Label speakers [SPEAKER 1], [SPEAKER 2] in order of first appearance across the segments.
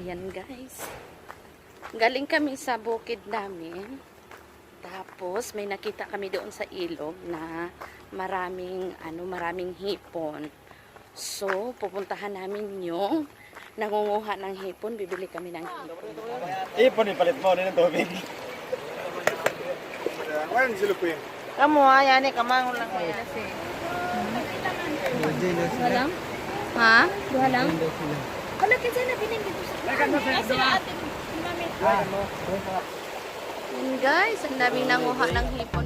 [SPEAKER 1] Ayan guys. Galing kami sa bukid namin. Tapos may nakita kami doon sa ilog na maraming ano maraming hipon. So pupuntahan namin yung nangunguha ng hipon, bibili kami ng hipon.
[SPEAKER 2] Ipon ipalit mo rin ng tubig. Walang silupi.
[SPEAKER 3] Kamu ha, yan eh, kamangon lang mo yan.
[SPEAKER 1] Wala? Ha?
[SPEAKER 4] Duha lang? Wala ka dyan na bining dito sa Ay, sila ate.
[SPEAKER 1] Yan guys, ang daming nanguha ng hipon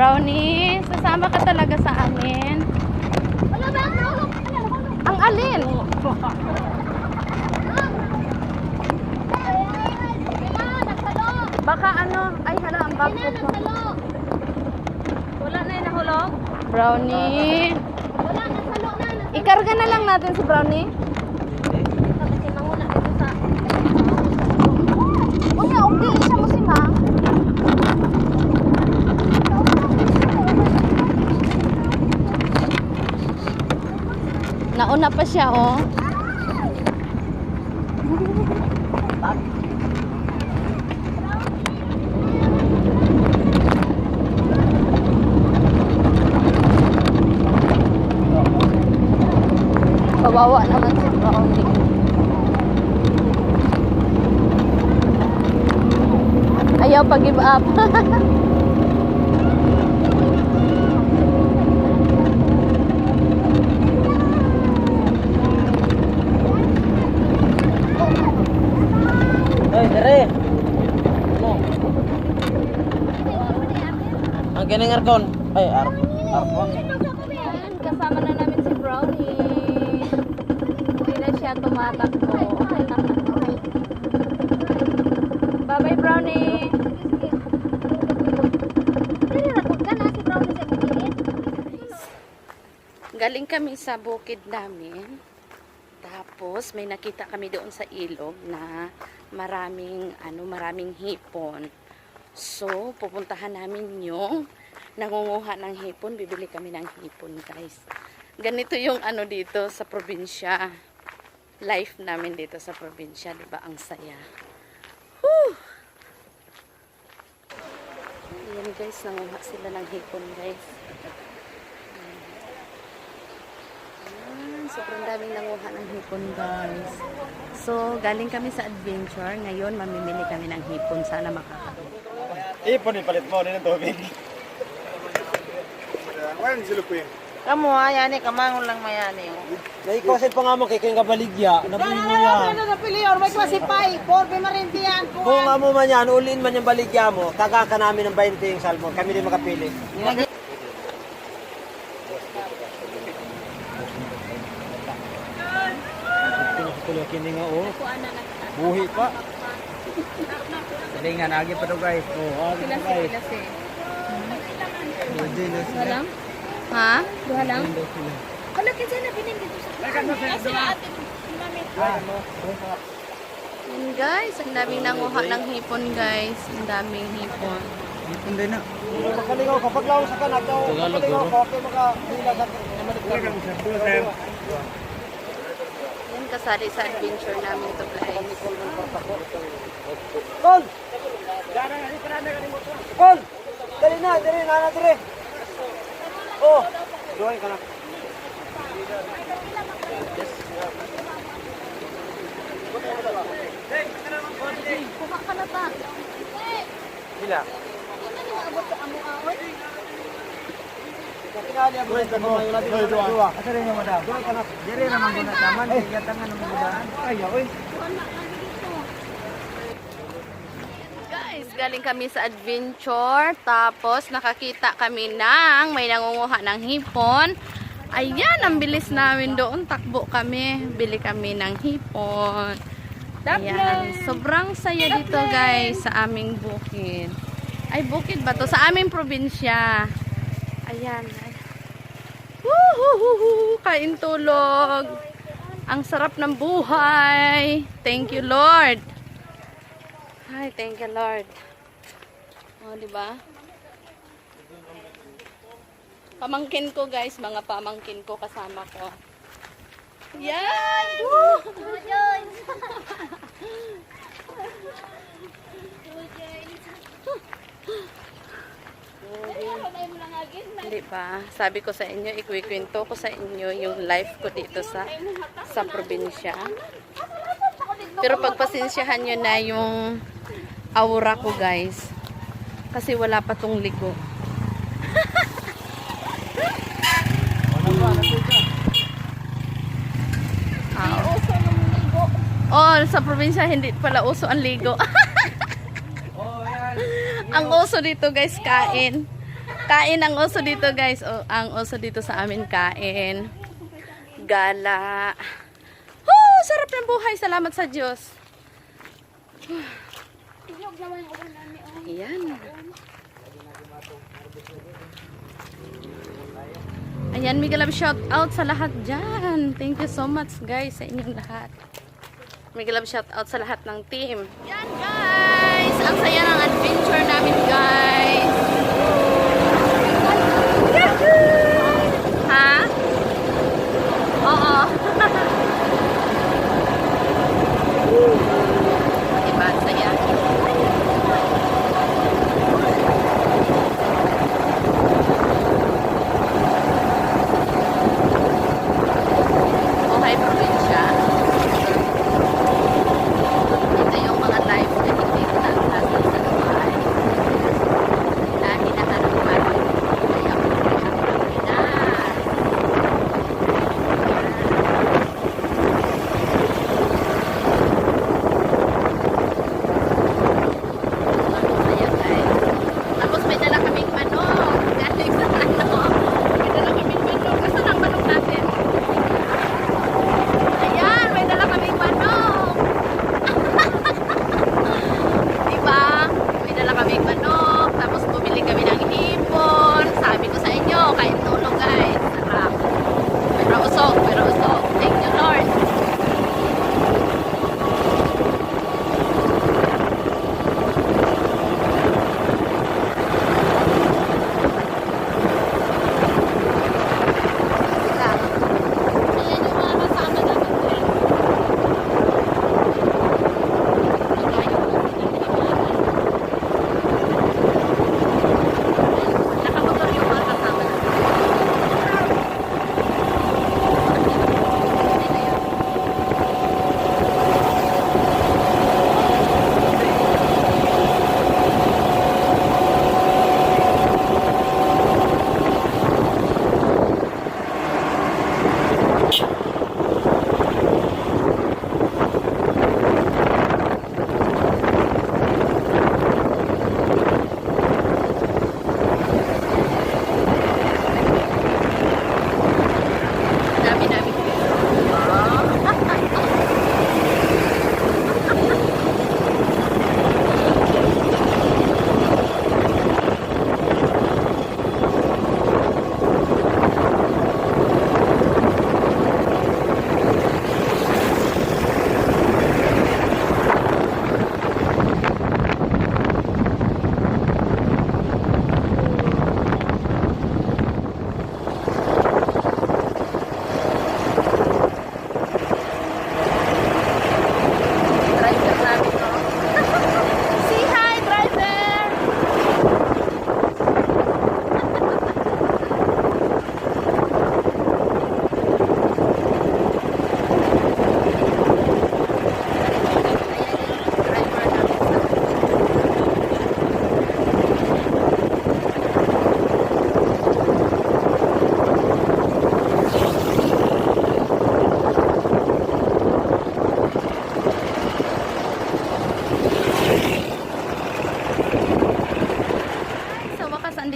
[SPEAKER 1] Brownie, sasama ka talaga sa amin. Ang alin? Baka ano, ay hala, ang ko.
[SPEAKER 4] nagsalo.
[SPEAKER 3] Wala na yung nahulog?
[SPEAKER 1] Brownie.
[SPEAKER 4] Wala, nagsalo na.
[SPEAKER 1] Ikarga na lang natin si Brownie. Unya, okay, siya mo si Ma. Nauna pa siya, oh. Kawawa naman si Brownie. Ayaw pag-give up.
[SPEAKER 3] Ay, dere. Ano? Ang kining arkon. Ay, ar arkon.
[SPEAKER 1] Ayan, kasama na namin si Brownie. Hindi na siya tumatakbo. Bye-bye, Brownie. Galing kami sa bukid namin. Tapos may nakita kami doon sa ilog na maraming ano maraming hipon. So, pupuntahan namin yung nangunguha ng hipon, bibili kami ng hipon, guys. Ganito yung ano dito sa probinsya. Life namin dito sa probinsya, 'di ba? Ang saya. Whew! Ayan guys, nanguha sila ng hipon, guys. Ayan, sobrang daming nanguha ng hipon, guys. So, galing kami sa adventure. Ngayon, mamimili kami ng hipon. Sana makakagawa.
[SPEAKER 2] Ipon ipalit mo rin ng tubig. Walang silupi.
[SPEAKER 3] Kamu ha, yan eh, kamangon lang mo yan eh.
[SPEAKER 5] Naikosin pa nga mo kay kayong kabaligya. Nabuhin mo yan.
[SPEAKER 3] Ano na pili, or may klasipay. Porbe marinti yan.
[SPEAKER 5] Kung amo man yan, ulin man yung baligya mo, taga ka namin ng 20 yung salmon. Kami din makapili. tuloy kini nga oh. Buhi pa.
[SPEAKER 3] Dali nga, nagi pa daw guys.
[SPEAKER 5] Oh, ah,
[SPEAKER 4] Sila si,
[SPEAKER 5] guys.
[SPEAKER 4] Sila si.
[SPEAKER 5] Hindi na
[SPEAKER 4] Duha lang?
[SPEAKER 1] Ha?
[SPEAKER 4] Duha lang? Hala, kasi na bining dito sa.
[SPEAKER 1] Yan guys, ang daming nanguha ng hipon guys. Ang daming hipon.
[SPEAKER 3] Hindi na.
[SPEAKER 5] Makalingaw kapag law sa kanat daw. Makalingaw ka okay makahila naman
[SPEAKER 1] Yan kasali sa adventure namin to guys.
[SPEAKER 5] Kon! Kon! Dali na, dali na, na, dali. Oh, duhay ka na.
[SPEAKER 4] Kuha ka na ta.
[SPEAKER 5] Bila.
[SPEAKER 4] Abot ka amo awon.
[SPEAKER 5] Katingali ang mga ito. Duhay, duha.
[SPEAKER 3] Asa rin yung madam?
[SPEAKER 5] Duhay ka na.
[SPEAKER 3] Diri naman ko na taman. Yatangan ng mudaan.
[SPEAKER 5] Ay, oy.
[SPEAKER 1] Guys, galing kami sa adventure. Tapos nakakita kami ng may nangunguha ng hipon. Ayan, ang bilis namin doon. Takbo kami. Bili kami ng hipon. Ayan. Sobrang saya dito guys sa aming bukid. Ay, bukid ba to? Sa aming probinsya. Ayan. Ay. Woohoo! Kain tulog. Ang sarap ng buhay. Thank you, Lord. Ay, thank you, Lord. O, di ba? Pamangkin ko, guys. Mga pamangkin ko kasama ko. Yan! Woo! Hindi ba? Sabi ko sa inyo, ikwikwento ko sa inyo yung life ko dito sa sa probinsya. Pero pagpasensyahan nyo na yung aura ko, guys. Kasi wala pa tong ligo. Ah. Oh, sa probinsya hindi pala uso ang ligo. ang uso dito, guys, kain. Kain ang uso dito, guys. O, ang uso dito sa amin kain. Gala. Oh, sarap ng buhay. Salamat sa Diyos. Ayan. Ayan, mega love shout out sa lahat dyan. Thank you so much guys sa inyong lahat. Mega love shout out sa lahat ng team. Yan guys! Ang saya ng adventure namin guys. Yahoo!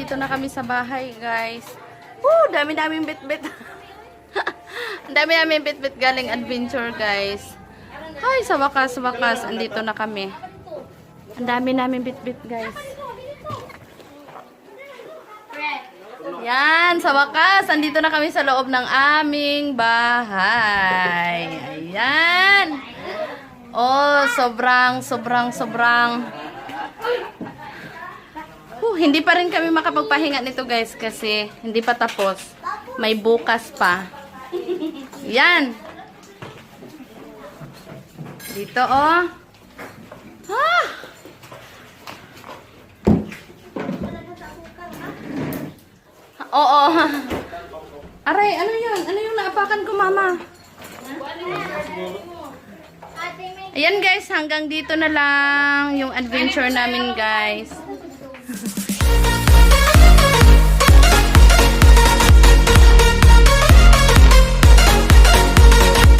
[SPEAKER 1] Kami sa bahay, guys. Woo! Dami-daming bit-bit. Ang dami namin bit-bit galing adventure, guys. Ay, sa wakas, sa wakas, andito na kami. Ang dami namin bit-bit, guys. Yan, sa wakas, andito na kami sa loob ng aming bahay. Ayan. Oh, sobrang, sobrang, sobrang. Hindi pa rin kami makapagpahinga nito guys kasi hindi pa tapos. May bukas pa. Yan. Dito oh. Ah! Oo. Aray, ano yun? Ano yung naapakan ko, mama? Ayan guys, hanggang dito na lang yung adventure namin guys.